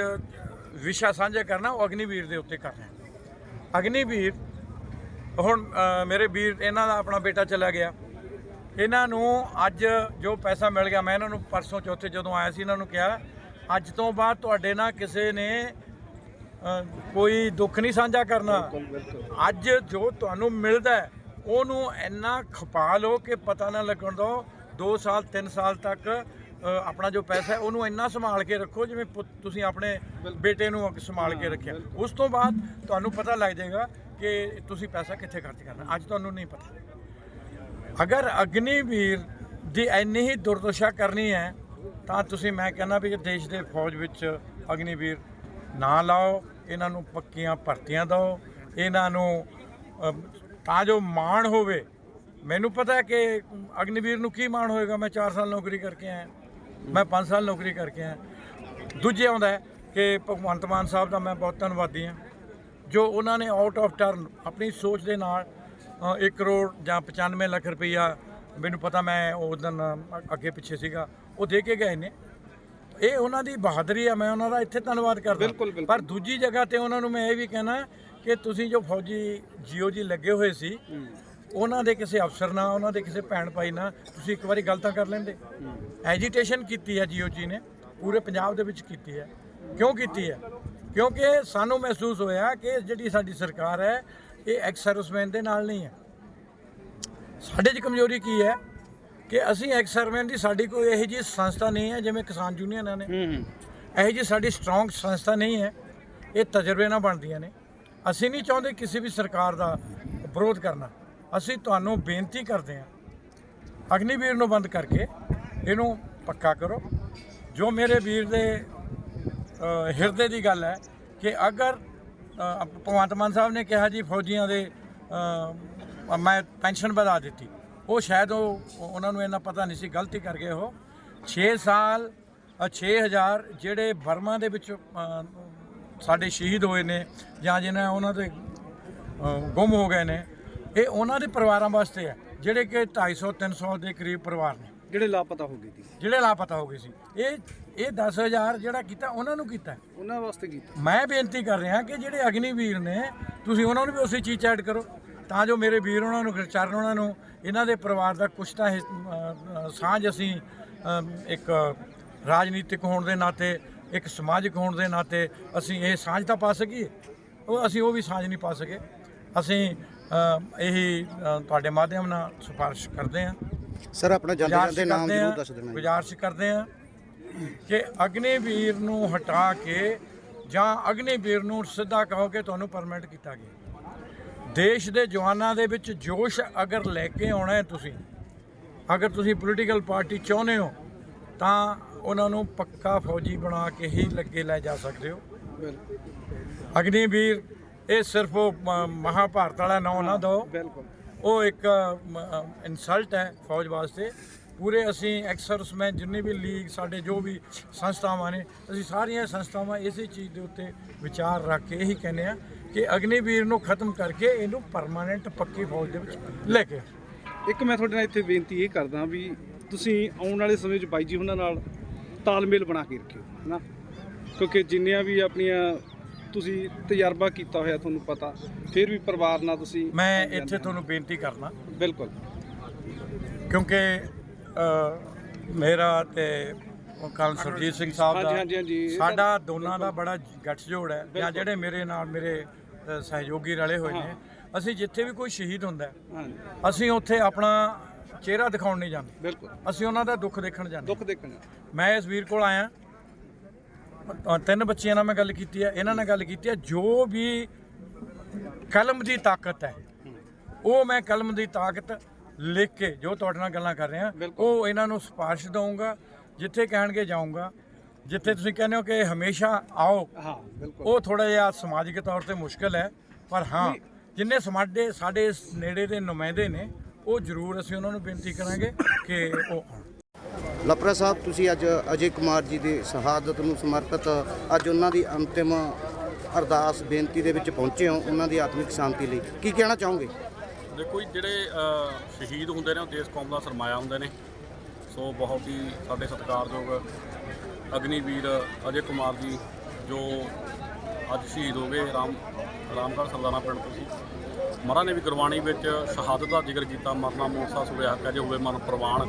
ਵਿਸ਼ਾ ਸਾਂਝਾ ਕਰਨਾ ਉਹ ਅਗਨੀਵੀਰ ਦੇ ਉੱਤੇ ਕਰ ਰਿਹਾ। ਅਗਨੀਵੀਰ ਹੁਣ ਮੇਰੇ ਵੀਰ ਇਹਨਾਂ ਦਾ ਆਪਣਾ ਬੇਟਾ ਚਲਾ ਗਿਆ। ਇਹਨਾਂ ਨੂੰ ਅੱਜ ਜੋ ਪੈਸਾ ਮਿਲ ਗਿਆ ਮੈਂ ਇਹਨਾਂ ਨੂੰ ਪਰਸੋਂ ਚੌਥੇ ਜਦੋਂ ਆਇਆ ਸੀ ਇਹਨਾਂ ਨੂੰ ਕਿਹਾ ਅੱਜ ਤੋਂ ਬਾਅਦ ਤੁਹਾਡੇ ਨਾਲ ਕਿਸੇ ਨੇ ਕੋਈ ਦੁੱਖ ਨਹੀਂ ਸਾਂਝਾ ਕਰਨਾ। ਅੱਜ ਜੋ ਤੁਹਾਨੂੰ ਮਿਲਦਾ ਹੈ, ਉਹਨੂੰ ਇੰਨਾ ਖਪਾ ਲਓ ਕਿ ਪਤਾ ਨਾ ਲੱਗਣ ਦਿਓ 2 ਸਾਲ 3 ਸਾਲ ਤੱਕ ਆਪਣਾ ਜੋ ਪੈਸਾ ਹੈ ਉਹਨੂੰ ਇੰਨਾ ਸੰਭਾਲ ਕੇ ਰੱਖੋ ਜਿਵੇਂ ਤੁਸੀਂ ਆਪਣੇ ਬੇਟੇ ਨੂੰ ਸੰਭਾਲ ਕੇ ਰੱਖਿਆ। ਉਸ ਤੋਂ ਬਾਅਦ ਤੁਹਾਨੂੰ ਪਤਾ ਲੱਗ ਜਾਏਗਾ ਕਿ ਤੁਸੀਂ ਪੈਸਾ ਕਿੱਥੇ ਖਰਚ ਕਰਨਾ। ਅੱਜ ਤੁਹਾਨੂੰ ਨਹੀਂ ਪਤਾ। ਅਗਰ ਅਗਨੀਵੀਰ ਦੀ ਇੰਨੀ ਹੀ ਦੁਰਦਸ਼ਾ ਕਰਨੀ ਹੈ, ਤਾਂ ਤੁਸੀਂ ਮੈਂ ਕਹਿੰਦਾ ਵੀ ਦੇਸ਼ ਦੇ ਫੌਜ ਵਿੱਚ ਅਗਨੀਵੀਰ ਨਾ ਲਾਓ, ਇਹਨਾਂ ਨੂੰ ਪੱਕੀਆਂ ਭਰਤੀਆਂ ਦਿਓ, ਇਹਨਾਂ ਨੂੰ ਤਾਂ ਜੋ ਮਾਣ ਹੋਵੇ। ਮੈਨੂੰ ਪਤਾ ਹੈ ਕਿ ਅਗਨੀਵੀਰ ਨੂੰ ਕੀ ਮਾਣ ਹੋਏਗਾ, ਮੈਂ 4 ਸਾਲ ਨੌਕਰੀ ਕਰਕੇ ਆਇਆ, ਮੈਂ 5 ਸਾਲ ਨੌਕਰੀ ਕਰਕੇ ਆਇਆ। ਦੂਜੇ ਆਉਂਦਾ ਕਿ ਭਗਵੰਤ ਮਾਨ ਸਾਹਿਬ ਦਾ ਮੈਂ ਬਹੁਤ ਧੰਨਵਾਦੀ ਹਾਂ, ਜੋ ਉਹਨਾਂ ਨੇ ਆਊਟ ਆਫ ਟਰਨ ਆਪਣੀ ਸੋਚ ਦੇ ਨਾਲ 1 ਕਰੋੜ ਜਾਂ 95 ਲੱਖ ਰੁਪਈਆ ਮੈਨੂੰ ਪਤਾ ਮੈਂ ਉਸ ਦਿਨ ਅੱਗੇ ਪਿੱਛੇ ਸੀਗਾ। ਉਹ ਦੇ ਕੇ ਗਏ ਨੇ। ਇਹ ਉਹਨਾਂ ਦੀ ਬਹਾਦਰੀ ਆ ਮੈਂ ਉਹਨਾਂ ਦਾ ਇੱਥੇ ਧੰਨਵਾਦ ਕਰਦਾ। ਪਰ ਦੂਜੀ ਜਗ੍ਹਾ ਤੇ ਉਹਨਾਂ ਨੂੰ ਮੈਂ ਇਹ ਵੀ ਕਹਿਣਾ ਕਿ ਤੁਸੀਂ ਜੋ ਫੌਜੀ ਜੀਓ ਜੀ ਲੱਗੇ ਹੋਏ ਸੀ ਉਹਨਾਂ ਦੇ ਕਿਸੇ ਅਫਸਰ ਨਾਲ ਉਹਨਾਂ ਦੇ ਕਿਸੇ ਭੈਣ ਭਾਈ ਨਾਲ ਤੁਸੀਂ ਇੱਕ ਵਾਰੀ ਗੱਲ ਤਾਂ ਕਰ ਲੈਂਦੇ। ਐਜੀਟੇਸ਼ਨ ਕੀਤੀ ਹੈ ਜੀਓ ਜੀ ਨੇ ਪੂਰੇ ਪੰਜਾਬ ਦੇ ਵਿੱਚ ਕੀਤੀ ਹੈ। ਕਿਉਂ ਕੀਤੀ ਹੈ? ਕਿਉਂਕਿ ਸਾਨੂੰ ਮਹਿਸੂਸ ਹੋਇਆ ਕਿ ਜਿਹੜੀ ਸਾਡੀ ਸਰਕਾਰ ਹੈ ਇਹ ਐਕਸ ਸਰਵਿਸਮੈਨ ਦੇ ਨਾਲ ਨਹੀਂ ਹੈ। ਸਾਡੇ 'ਚ ਕਮਜ਼ੋਰੀ ਕੀ ਹੈ ਕਿ ਅਸੀਂ ਐਕਸ ਸਰਵਿਸਮੈਨ ਦੀ ਸਾਡੀ ਕੋਈ ਇਹੋ ਜਿਹੀ ਸੰਸਥਾ ਨਹੀਂ ਹੈ ਜਿਵੇਂ ਕਿਸਾਨ ਯੂਨੀਅਨਾਂ ਨੇ। ਇਹੋ ਜਿਹੀ ਸਾਡੀ ਸਟਰੋਂਗ ਸੰਸਥਾ ਨਹੀਂ ਹੈ। ਇਹ ਤਜਰਬੇ ਨਾਲ ਬਣਦੀਆਂ ਨੇ। ਅਸੀਂ ਨਹੀਂ ਚਾਹੁੰਦੇ ਕਿਸੇ ਵੀ ਸਰਕਾਰ ਦਾ ਵਿਰੋਧ ਕਰਨਾ। ਅਸੀਂ ਤੁਹਾਨੂੰ ਬੇਨਤੀ ਕਰਦੇ ਹਾਂ ਅਗਨੀਵੀਰ ਨੂੰ ਬੰਦ ਕਰਕੇ ਇਹਨੂੰ ਪੱਕਾ ਕਰੋ। ਜੋ ਮੇਰੇ ਵੀਰ ਦੇ ਹਿਰਦੇ ਦੀ ਗੱਲ ਹੈ ਕਿ ਅਗਰ ਭਗਵੰਤ ਮਾਨ ਸਾਹਿਬ ਨੇ ਕਿਹਾ ਜੀ ਫੌਜੀਆਂ ਦੇ ਮੈਂ ਪੈਨਸ਼ਨ ਵਧਾ ਦਿੱਤੀ। ਉਹ ਸ਼ਾਇਦ ਉਹ ਉਹਨਾਂ ਨੂੰ ਇਹਨਾਂ ਪਤਾ ਨਹੀਂ ਸੀ ਗਲਤੀ ਕਰ ਗਏ ਉਹ। 6 ਸਾਲ ਅ, 6000 ਜਿਹੜੇ ਬਰਮਾ ਦੇ ਵਿੱਚ ਸਾਡੇ ਸ਼ਹੀਦ ਹੋਏ ਨੇ ਜਾਂ ਜਿਹਨਾਂ ਉਹਨਾਂ ਦੇ ਗੁੰਮ ਹੋ ਗਏ ਨੇ ਇਹ ਉਹਨਾਂ ਦੇ ਪਰਿਵਾਰਾਂ ਵਾਸਤੇ ਹੈ ਜਿਹੜੇ ਕਿ 250 300 ਦੇ ਕਰੀਬ ਪਰਿਵਾਰ ਨੇ। ਜਿਹੜੇ ਲਾਪਤਾ ਹੋ ਗਏ ਸੀ। ਜਿਹੜੇ ਲਾਪਤਾ ਹੋ ਗਏ ਸੀ। ਇਹ ਇਹ 10000 ਜਿਹੜਾ ਕੀਤਾ ਉਹਨਾਂ ਨੂੰ ਕੀਤਾ। ਉਹਨਾਂ ਵਾਸਤੇ ਕੀਤਾ। ਮੈਂ ਬੇਨਤੀ ਕਰ ਰਿਹਾ ਕਿ ਜਿਹੜੇ ਅਗਨੀਵੀਰ ਨੇ ਤੁਸੀਂ ਉਹਨਾਂ ਨੂੰ ਵੀ ਉਸੇ ਚੀਜ਼ ਐਡ ਕਰੋ। ਤਾਂ ਜੋ ਮੇਰੇ ਵੀਰ ਉਹਨਾਂ ਨੂੰ ਗੁਰਚਰਨ ਉਹਨਾਂ ਨੂੰ ਇਹਨਾਂ ਦੇ ਪਰਿਵਾਰ ਦਾ ਕੁਛ ਤਾਂ ਸਾਂਝ ਅਸੀਂ ਇੱਕ ਰਾਜਨੀਤਿਕ ਹੋਣ ਦੇ ਨਾਤੇ ਇੱਕ ਸਮਾਜਿਕ ਹੋਣ ਦੇ ਨਾਤੇ ਅਸੀਂ ਇਹ ਸਾਂਝ ਤਾਂ ਪਾ ਸਕੀਏ। ਉਹ ਅਸੀਂ ਉਹ ਵੀ ਸਾਂਝ ਨਹੀਂ ਪਾ ਸਕੇ। ਅਸੀਂ ਇਹੀ ਤੁਹਾਡੇ ਮਾਧਿਅਮ ਨਾਲ ਸਿਫਾਰਿਸ਼ ਕਰਦੇ ਹਾਂ। ਸਰ ਆਪਣਾ ਜਾਂਦੇ ਜਾਂਦੇ ਨਾਮ ਜ਼ਰੂਰ ਦੱਸ ਦੇਣਾ। ਗੁਜ਼ਾਰਿਸ਼ ਕਰਦੇ ਆ ਕਿ ਅਗਨੀਵੀਰ ਨੂੰ ਹਟਾ ਕੇ ਜਾਂ ਅਗਨੀਵੀਰ ਨੂੰ ਸਿੱਧਾ ਕਹੋ ਕਿ ਤੁਹਾਨੂੰ ਪਰਮਿਟ ਕੀਤਾ ਗਿਆ। ਦੇਸ਼ ਦੇ ਜਵਾਨਾਂ ਦੇ ਵਿੱਚ ਜੋਸ਼ ਅਗਰ ਲੈ ਕੇ ਆਉਣਾ ਹੈ ਤੁਸੀਂ ਅਗਰ ਤੁਸੀਂ ਪੋਲੀਟੀਕਲ ਪਾਰਟੀ ਚਾਹੁੰਦੇ ਹੋ ਤਾਂ ਉਹਨਾਂ ਨੂੰ ਪੱਕਾ ਫੌਜੀ ਬਣਾ ਕੇ ਹੀ ਲੱਗੇ ਲੈ ਜਾ ਸਕਦੇ ਹੋ। ਅਗਨੀਵੀਰ ਇਹ ਸਿਰਫ ਮਹਾਭਾਰਤ ਵਾਲਾ ਨਾਂ ਨਾ ਦਿਓ। ਬਿਲਕੁਲ। ਉਹ ਇੱਕ ਇਨਸਲਟ ਹੈ ਫੌਜ ਵਾਸਤੇ ਪੂਰੇ ਅਸੀਂ ਐਕਸਰਸਮੈਨ ਜਿੰਨੇ ਵੀ ਲੀਗ ਸਾਡੇ ਜੋ ਵੀ ਸੰਸਥਾਵਾਂ ਨੇ, ਅਸੀਂ ਸਾਰੀਆਂ ਸੰਸਥਾਵਾਂ ਇਸੇ ਚੀਜ਼ ਦੇ ਉੱਤੇ ਵਿਚਾਰ ਰੱਖ ਕੇ ਇਹੀ ਕਹਿੰਦੇ ਆ ਕਿ ਅਗਨੀਵੀਰ ਨੂੰ ਖਤਮ ਕਰਕੇ ਇਹਨੂੰ ਪਰਮਾਨੈਂਟ ਪੱਕੀ ਫੌਜ ਦੇ ਵਿੱਚ ਲੈ ਕੇ ਆਓ। ਇੱਕ ਮੈਂ ਤੁਹਾਡੇ ਨਾਲ ਇੱਥੇ ਬੇਨਤੀ ਇਹ ਕਰਦਾ ਵੀ ਤੁਸੀਂ ਆਉਣ ਵਾਲੇ ਸਮੇਂ 'ਚ ਬਾਈ ਜੀ ਉਹਨਾਂ ਨਾਲ ਤਾਲਮੇਲ ਬਣਾ ਕੇ ਰੱਖਿਓ, ਹਨਾ ਕਿਉਂਕਿ ਜਿੰਨੀਆਂ ਵੀ ਆਪਣੀਆਂ ਤੁਸੀਂ ਤਜਰਬਾ ਕੀਤਾ ਹੋਇਆ ਤੁਹਾਨੂੰ ਪਤਾ ਫਿਰ ਵੀ ਪਰਿਵਾਰ ਨਾਲ ਤੁਸੀਂ ਮੈਂ ਇੱਥੇ ਤੁਹਾਨੂੰ ਬੇਨਤੀ ਕਰਨਾ ਬਿਲਕੁਲ। ਕਿਉਂਕਿ ਮੇਰਾ ਤੇ ਕੱਲ ਸਰਜੀਤ ਸਿੰਘ ਸਾਹਿਬ ਹਾਂਜੀ, ਹਾਂਜੀ, ਹਾਂਜੀ। ਦਾ ਸਾਡਾ ਦੋਨਾਂ ਦਾ ਬੜਾ ਗੱਠਜੋੜ ਹੈ। ਜਾਂ ਜਿਹੜੇ ਮੇਰੇ ਨਾਲ ਮੇਰੇ ਸਹਿਯੋਗੀ ਰਲੇ ਹੋਏ ਨੇ ਅਸੀਂ ਜਿੱਥੇ ਵੀ ਕੋਈ ਸ਼ਹੀਦ ਹੁੰਦਾ ਅਸੀਂ ਉੱਥੇ ਆਪਣਾ ਚਿਹਰਾ ਦਿਖਾਉਣ ਨਹੀਂ ਜਾਂਦੇ। ਬਿਲਕੁਲ। ਅਸੀਂ ਉਹਨਾਂ ਦਾ ਦੁੱਖ ਦੇਖਣ ਜਾਂਦੇ। ਦੁੱਖ ਦੇਖਣਾ ਮੈਂ ਇਸ ਵੀਰ ਕੋਲ ਆਇਆ। ਤਿੰਨ ਬੱਚਿਆਂ ਨਾਲ ਮੈਂ ਗੱਲ ਕੀਤੀ ਹੈ ਇਹਨਾਂ ਨਾਲ ਗੱਲ ਕੀਤੀ ਹੈ ਜੋ ਵੀ ਕਲਮ ਦੀ ਤਾਕਤ ਹੈ ਉਹ ਮੈਂ ਕਲਮ ਦੀ ਤਾਕਤ ਲਿਖ ਕੇ ਜੋ ਤੁਹਾਡੇ ਨਾਲ ਗੱਲਾਂ ਕਰ ਰਿਹਾ। ਉਹ ਇਹਨਾਂ ਨੂੰ ਸਿਫਾਰਿਸ਼ ਦਊਂਗਾ ਜਿੱਥੇ ਕਹਿਣਗੇ ਜਾਊਂਗਾ ਜਿੱਥੇ ਤੁਸੀਂ ਕਹਿੰਦੇ ਹੋ ਕਿ ਹਮੇਸ਼ਾ ਆਓ ਉਹ ਥੋੜਾ ਜਿਹਾ ਸਮਾਜਿਕ ਤੌਰ ਤੇ ਮੁਸ਼ਕਲ ਹੈ ਪਰ ਹਾਂ ਜਿੰਨੇ ਸਮਾਡੇ ਸਾਡੇ ਨੇੜੇ ਦੇ ਨੁਮਾਇੰਦੇ ਨੇ ਉਹ ਜ਼ਰੂਰ ਅਸੀਂ ਉਹਨਾਂ ਨੂੰ ਬੇਨਤੀ ਕਰਾਂਗੇ ਕਿ ਉਹ ਆਉਣ ਲਪਰਾ ਸਾਹਿਬ, ਤੁਸੀਂ ਅੱਜ ਅਜੇ ਕੁਮਾਰ ਜੀ ਦੀ ਸ਼ਹਾਦਤ ਨੂੰ ਸਮਰਪਿਤ ਅੱਜ ਉਹਨਾਂ ਦੀ ਅੰਤਿਮ ਅਰਦਾਸ, ਬੇਨਤੀ ਦੇ ਵਿੱਚ ਪਹੁੰਚੇ ਹੋ ਉਹਨਾਂ ਦੀ ਆਤਮਿਕ ਸ਼ਾਂਤੀ ਲਈ। ਕੀ ਕਹਿਣਾ ਚਾਹੋਗੇ? ਦੇਖੋ ਜੀ, ਜਿਹੜੇ ਸ਼ਹੀਦ ਹੁੰਦੇ ਨੇ ਉਹ ਦੇਸ਼ ਕੌਮ ਦਾ ਸਰਮਾਇਆ ਹੁੰਦੇ ਨੇ। ਸੋ ਬਹੁਤ ਹੀ ਸਾਡੇ ਸਤਿਕਾਰਯੋਗ ਅਗਨੀਵੀਰ ਅਜੇ ਕੁਮਾਰ ਜੀ, ਜੋ ਅੱਜ ਸ਼ਹੀਦ ਹੋ ਗਏ। ਰਾਮ, ਰਾਮਗੜ੍ਹ ਸਰਦਾਨਾ ਪਿੰਡ ਤੋਂ ਸੀ। ਮਹਾਰਾਜ ਨੇ ਵੀ ਗੁਰਬਾਣੀ ਵਿੱਚ ਸ਼ਹਾਦਤ ਦਾ ਜ਼ਿਕਰ ਕੀਤਾ। ਮਰਨਾ ਮੋਸਾ ਸੁਬੇ ਹੱਕਾ ਜੇ ਹੋਵੇ, ਮਨ ਪ੍ਰਵਾਨ।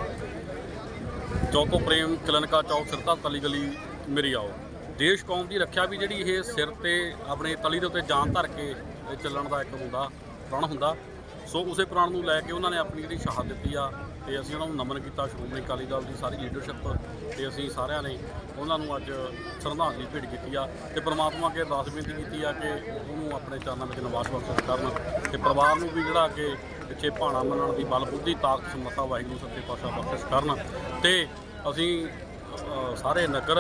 ਚੌਕੋ ਪ੍ਰੇਮ ਕਿਲਨਕਾ ਚੌਕ ਸਿਰਤਾ ਤਲੀ ਗਲੀ ਮੇਰੀ ਆਓ। ਦੇਸ਼ ਕੌਮ ਦੀ ਰੱਖਿਆ ਵੀ ਜਿਹੜੀ ਇਹ ਸਿਰ ਤੇ ਆਪਣੇ ਤਲੀ ਦੇ ਉੱਤੇ ਜਾਨ ਧਰ ਕੇ ਚੱਲਣ ਦਾ ਇੱਕ ਹੁੰਦਾ, ਪ੍ਰਣ ਹੁੰਦਾ। ਸੋ ਉਸੇ ਪ੍ਰਣ ਨੂੰ ਲੈ ਕੇ ਉਹਨਾਂ ਨੇ ਆਪਣੀ ਜਿਹੜੀ ਸ਼ਹਾਦਤ ਦਿੱਤੀ ਆ, ਤੇ ਅਸੀਂ ਉਹਨਾਂ ਨੂੰ ਨਮਨ ਕੀਤਾ ਸ਼੍ਰੋਮਣੀ ਅਕਾਲੀ ਦਲ ਦੀ ਸਾਰੀ ਲੀਡਰਸ਼ਿਪ ਤੇ ਅਸੀਂ ਸਾਰਿਆਂ ਨੇ ਉਹਨਾਂ ਨੂੰ ਅੱਜ ਸ਼ਰਧਾਂਜਲੀ ਭੇਟ ਕੀਤੀ ਆ, ਤੇ ਪ੍ਰਮਾਤਮਾ ਅੱਗੇ ਅਰਦਾਸ ਬੇਨਤੀ ਕੀਤੀ ਆ ਕਿ ਉਹਨੂੰ ਆਪਣੇ ਚਰਨਾਂ ਵਿੱਚ ਨਿਵਾਸ ਬਖਸ਼ ਕਰਨ, ਤੇ ਪਰਿਵਾਰ ਨੂੰ ਵੀ ਜਿਹੜਾ ਕਿ ਪਿੱਛੇ ਭਾਣਾ ਮੰਨਣ ਦੀ ਬਲ ਬੁੱਧੀ, ਤਾਕਤ ਸਮਤਾ ਵਾਹਿਗੁਰੂ, ਸੱਚੇ ਪਾਤਸ਼ਾਹ ਬਖਸ਼ ਕਰਨ। ਤੇ ਅਸੀਂ ਸਾਰੇ ਨਗਰ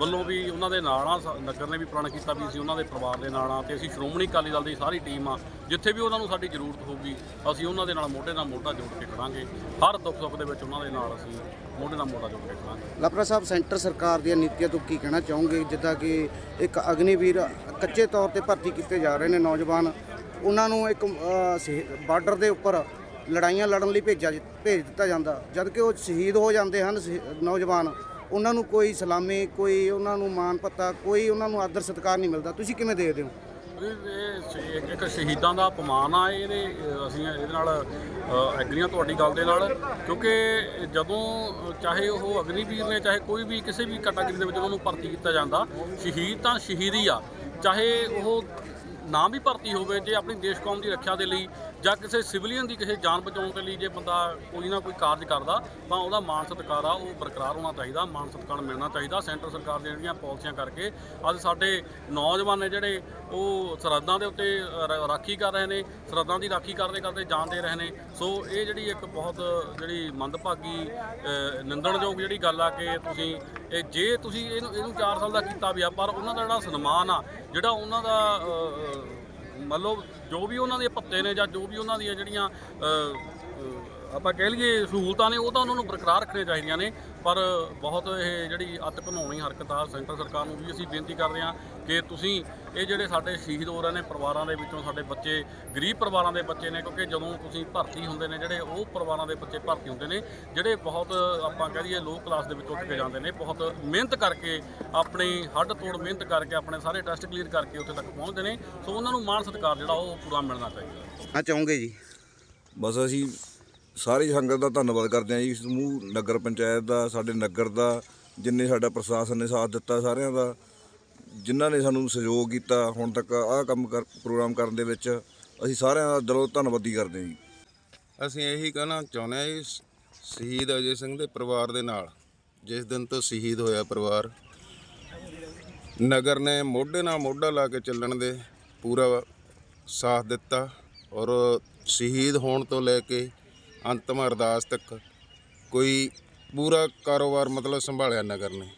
ਵੱਲੋਂ ਵੀ ਉਹਨਾਂ ਦੇ ਨਾਲ ਆ ਨਗਰ ਨੇ ਵੀ ਪ੍ਰਣ ਕੀਤਾ ਵੀ ਅਸੀਂ ਉਹਨਾਂ ਦੇ ਪਰਿਵਾਰ ਦੇ ਨਾਲ ਆ ਤੇ ਅਸੀਂ ਸ਼੍ਰੋਮਣੀ ਅਕਾਲੀ ਦਲ ਦੀ ਸਾਰੀ ਟੀਮ ਆ। ਜਿੱਥੇ ਵੀ ਉਹਨਾਂ ਨੂੰ ਸਾਡੀ ਜ਼ਰੂਰਤ ਹੋਊਗੀ, ਅਸੀਂ ਉਹਨਾਂ ਦੇ ਨਾਲ ਮੋਢੇ ਨਾਲ ਮੋਢਾ ਜੋੜ ਕੇ ਖੜਾਂਗੇ। ਹਰ ਦੁੱਖ ਸੁੱਖ ਦੇ ਵਿੱਚ ਉਹਨਾਂ ਦੇ ਨਾਲ ਅਸੀਂ ਮੋਢੇ ਨਾਲ ਮੋਢਾ ਜੋੜ ਕੇ ਖੜਾਂਗੇ। ਲਾਪਰਾ ਸਾਹਿਬ, ਸੈਂਟਰ ਸਰਕਾਰ ਦੀਆਂ ਨੀਤੀਆਂ ਤੋਂ ਕੀ ਕਹਿਣਾ ਚਾਹੋਗੇ? ਜਿੱਦਾਂ ਕਿ ਇੱਕ ਅਗਨੀਵੀਰ ਕੱਚੇ ਤੌਰ ਤੇ ਭਰਤੀ ਕੀਤੇ ਜਾ ਰਹੇ ਨੇ ਨੌਜਵਾਨ ਉਹਨਾਂ ਨੂੰ ਇੱਕ ਬਾਰਡਰ ਦੇ ਉੱਪਰ ਲੜਾਈਆਂ ਲੜਨ ਲਈ ਭੇਜਿਆ ਭੇਜ ਦਿੱਤਾ ਜਾਂਦਾ। ਜਦ ਕਿ ਉਹ ਸ਼ਹੀਦ ਹੋ ਜਾਂਦੇ ਹਨ, ਸ਼ਹੀ- ਨੌਜਵਾਨ, ਉਹਨਾਂ ਨੂੰ ਕੋਈ ਸਲਾਮੀ, ਕੋਈ ਉਹਨਾਂ ਨੂੰ ਮਾਣ ਪੱਤਾ ਕੋਈ ਉਹਨਾਂ ਨੂੰ ਆਦਰ ਸਤਿਕਾਰ ਨਹੀਂ ਮਿਲਦਾ। ਤੁਸੀਂ ਕਿਵੇਂ ਦੇਖਦੇ ਹੋ? ਇਹ ਇੱਕ- ਸ਼ਹੀਦਾਂ ਦਾ ਅਪਮਾਨ ਆ, ਇਹਦੇ, ਅਸੀਂ ਇਹਦੇ ਨਾਲ ਐਗਰੀ ਹਾਂ ਤੁਹਾਡੀ ਗੱਲ ਦੇ ਨਾਲ। ਕਿਉਂਕਿ ਜਦੋਂ, ਚਾਹੇ ਉਹ ਅਗਨੀਵੀਰ ਨੇ, ਚਾਹੇ ਕੋਈ ਵੀ ਕਿਸੇ ਵੀ ਕੈਟਾਗਰੀ ਦੇ ਵਿੱਚ ਉਹਨਾਂ ਨੂੰ ਭਰਤੀ ਕੀਤਾ ਜਾਂਦਾ, ਸ਼ਹੀਦ ਤਾਂ ਸ਼ਹੀਦ ਹੀ ਆ। ਚਾਹੇ ਉਹ ਨਾ ਵੀ ਭਰਤੀ ਹੋਵੇ ਜੇ ਆਪਣੀ ਦੇਸ਼ ਕੌਮ ਦੀ ਰੱਖਿਆ ਦੇ ਲਈ ਜਾਂ ਕਿਸੇ ਸਿਵਲੀਅਨ ਦੀ ਕਿਸੇ ਜਾਨ ਬਚਾਉਣ ਦੇ ਲਈ ਜੇ ਬੰਦਾ ਕੋਈ ਨਾ ਕੋਈ ਕਾਰਜ ਕਰਦਾ, ਤਾਂ ਉਹਦਾ ਮਾਣ ਸਤਿਕਾਰ ਆ, ਉਹ ਬਰਕਰਾਰ ਹੋਣਾ ਚਾਹੀਦਾ ਮਾਣ ਸਤਿਕਾਰ ਮਿਲਣਾ ਚਾਹੀਦਾ। ਸੈਂਟਰ ਸਰਕਾਰ ਦੀਆਂ ਜਿਹੜੀਆਂ ਪਾਲਿਸੀਆਂ ਕਰਕੇ ਅੱਜ ਸਾਡੇ ਨੌਜਵਾਨ ਨੇ ਜਿਹੜੇ ਉਹ ਸਰਹੱਦਾਂ ਦੇ ਉੱਤੇ ਰ- ਰਾਖੀ ਕਰ ਰਹੇ ਨੇ, ਸਰਹੱਦਾਂ ਦੀ ਰਾਖੀ ਕਰਦੇ ਕਰਦੇ ਜਾਨ ਦੇ ਰਹੇ ਨੇ। ਸੋ ਇਹ ਜਿਹੜੀ ਇੱਕ ਬਹੁਤ ਜਿਹੜੀ ਮੰਦਭਾਗੀ ਨਿੰਦਣਯੋਗ ਜਿਹੜੀ ਗੱਲ ਆ ਕਿ ਤੁਸੀਂ ਇਹ ਜੇ ਤੁਸੀਂ ਇਹਨੂੰ ਇਹਨੂੰ 4 ਸਾਲ ਦਾ ਕੀਤਾ ਵੀ ਆ, ਪਰ ਉਹਨਾਂ ਦਾ ਜਿਹੜਾ ਸਨਮਾਨ ਆ, ਜਿਹੜਾ ਉਹਨਾਂ ਦਾ ਅ, ਜੋ ਵੀ ਉਹਨਾਂ ਦੇ ਭੱਤੇ ਨੇ ਜਾਂ ਜੋ ਵੀ ਉਹਨਾਂ ਦੀਆਂ ਜਿਹੜੀਆਂ ਆਪਾਂ ਕਹਿ ਲਈਏ ਸਹੂਲਤਾਂ ਨੇ ਉਹ ਤਾਂ ਉਹਨਾਂ ਨੂੰ ਬਰਕਰਾਰ ਰੱਖਣੀਆਂ ਚਾਹੀਦੀਆਂ ਨੇ ਪਰ ਬਹੁਤ ਇਹ ਜਿਹੜੀ ਅਤ ਘਨਾਉਣੀ ਹਰਕਤ ਆ ਸੈਂਟਰ ਸਰਕਾਰ ਨੂੰ ਵੀ ਅਸੀਂ ਬੇਨਤੀ ਕਰਦੇ ਹਾਂ ਕਿ ਤੁਸੀਂ ਇਹ ਜਿਹੜੇ ਸਾਡੇ ਸ਼ਹੀਦ ਹੋ ਰਹੇ ਨੇ ਪਰਿਵਾਰਾਂ ਦੇ ਵਿੱਚੋਂ ਸਾਡੇ ਬੱਚੇ ਗਰੀਬ ਪਰਿਵਾਰਾਂ ਦੇ ਬੱਚੇ ਨੇ ਕਿਉਂਕਿ ਜਦੋਂ ਤੁਸੀਂ ਭਰਤੀ ਹੁੰਦੇ ਨੇ ਜਿਹੜੇ ਉਹ ਪਰਿਵਾਰਾਂ ਦੇ ਬੱਚੇ ਭਰਤੀ ਹੁੰਦੇ ਨੇ ਜਿਹੜੇ ਬਹੁਤ ਆਪਾਂ ਕਹਿ ਲਈਏ ਲੋ ਕਲਾਸ ਦੇ ਵਿੱਚ ਉੱਠ ਕੇ ਜਾਂਦੇ ਨੇ ਬਹੁਤ ਮਿਹਨਤ ਕਰਕੇ ਆਪਣੀ ਹੱਡ ਤੋੜ ਮਿਹਨਤ ਕਰਕੇ ਆਪਣੇ ਸਾਰੇ ਟੈਸਟ ਕਲੀਅਰ ਕਰਕੇ ਉੱਥੇ ਤੱਕ ਪਹੁੰਚਦੇ ਨੇ ਸੋ ਉਹਨਾਂ ਨੂੰ ਮਾਣ ਸਤਿਕਾਰ ਜਿਹੜਾ ਉਹ ਪੂਰਾ ਮਿਲਣਾ ਚਾਹੀਦਾ। ਆ ਚਾਹੋਗੇ ਜੀ? ਬਸ ਅਸੀਂ ਸਾਰੀ ਸੰਗਤ ਦਾ ਧੰਨਵਾਦ ਕਰਦੇ ਹਾਂ ਜੀ। ਸਮੂਹ ਨਗਰ ਪੰਚਾਇਤ ਦਾ, ਸਾਡੇ ਨਗਰ ਦਾ, ਜਿੰਨੇ ਸਾਡਾ ਪ੍ਰਸ਼ਾਸਨ ਨੇ ਸਾਥ ਦਿੱਤਾ ਸਾਰਿਆਂ ਦਾ, ਜਿਨ੍ਹਾਂ ਨੇ ਸਾਨੂੰ ਸਹਿਯੋਗ ਕੀਤਾ, ਹੁਣ ਤੱਕ ਆਹ ਕੰਮ ਕਰ, ਪ੍ਰੋਗਰਾਮ ਕਰਨ ਦੇ ਵਿੱਚ, ਅਸੀਂ ਸਾਰਿਆਂ ਦਾ ਦਿਲੋਂ ਧੰਨਵਾਦੀ ਕਰਦੇ ਹਾਂ ਜੀ। ਅਸੀਂ ਇਹੀ ਕਹਿਣਾ ਚਾਹੁੰਦੇ ਹਾਂ ਜੀ, ਸ਼ਹੀਦ ਅਜੇ ਸਿੰਘ ਦੇ ਪਰਿਵਾਰ ਦੇ ਨਾਲ, ਜਿਸ ਦਿਨ ਤੋਂ ਸ਼ਹੀਦ ਹੋਇਆ ਪਰਿਵਾਰ, ਨਗਰ ਨੇ ਮੋਢੇ ਨਾਲ ਮੋਢਾ ਲਾ ਕੇ ਚੱਲਣ ਦੇ ਪੂਰਾ ਸਾਥ ਦਿੱਤਾ ਔਰ ਸ਼ਹੀਦ ਹੋਣ ਤੋਂ ਲੈ ਕੇ ਅੰਤਮ ਅਰਦਾਸ ਤੱਕ ਕੋਈ ਪੂਰਾ ਕਾਰੋਬਾਰ ਮਤਲਬ ਸੰਭਾਲਿਆ ਨਗਰ ਨੇ।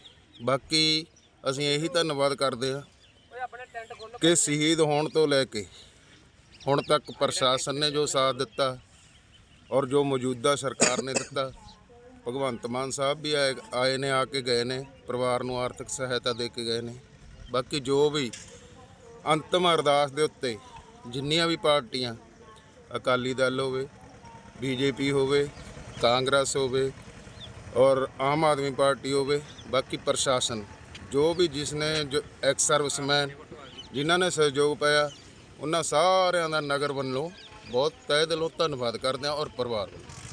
ਬਾਕੀ ਅਸੀਂ ਇਹੀ ਧੰਨਵਾਦ ਕਰਦੇ ਹਾਂ ਕਿ ਸ਼ਹੀਦ ਹੋਣ ਤੋਂ ਲੈ ਕੇ ਹੁਣ ਤੱਕ ਪ੍ਰਸ਼ਾਸਨ ਨੇ ਜੋ ਸਾਥ ਦਿੱਤਾ ਔਰ ਜੋ ਮੌਜੂਦਾ ਸਰਕਾਰ ਨੇ ਦਿੱਤਾ, ਭਗਵੰਤ ਮਾਨ ਸਾਹਿਬ ਵੀ ਆਏ ਆਏ ਨੇ, ਆ ਕੇ ਗਏ ਨੇ, ਪਰਿਵਾਰ ਨੂੰ ਆਰਥਿਕ ਸਹਾਇਤਾ ਦੇ ਕੇ ਗਏ ਨੇ। ਬਾਕੀ ਜੋ ਵੀ ਅੰਤਮ ਅਰਦਾਸ ਦੇ ਉੱਤੇ ਜਿੰਨੀਆਂ ਵੀ ਪਾਰਟੀਆਂ ਅਕਾਲੀ ਦਲ ਹੋਵੇ ਬੀਜੇਪੀ ਹੋਵੇ, ਕਾਂਗਰਸ ਹੋਵੇ ਔਰ ਆਮ ਆਦਮੀ ਪਾਰਟੀ ਹੋਵੇ, ਬਾਕੀ ਪ੍ਰਸ਼ਾਸਨ, ਜੋ ਵੀ ਜਿਸ ਨੇ ਜੋ ਐਕਸ ਸਰਵਿਸਮੈਨ ਜਿਨ੍ਹਾਂ ਨੇ ਸਹਿਯੋਗ ਪਾਇਆ, ਉਹਨਾਂ ਸਾਰਿਆਂ ਦਾ ਨਗਰ ਵੱਲੋਂ ਬਹੁਤ ਤਹਿ ਦਿਲੋਂ ਧੰਨਵਾਦ ਕਰਦੇ ਹਾਂ ਔਰ ਪਰਿਵਾਰ ਵੱਲੋਂ।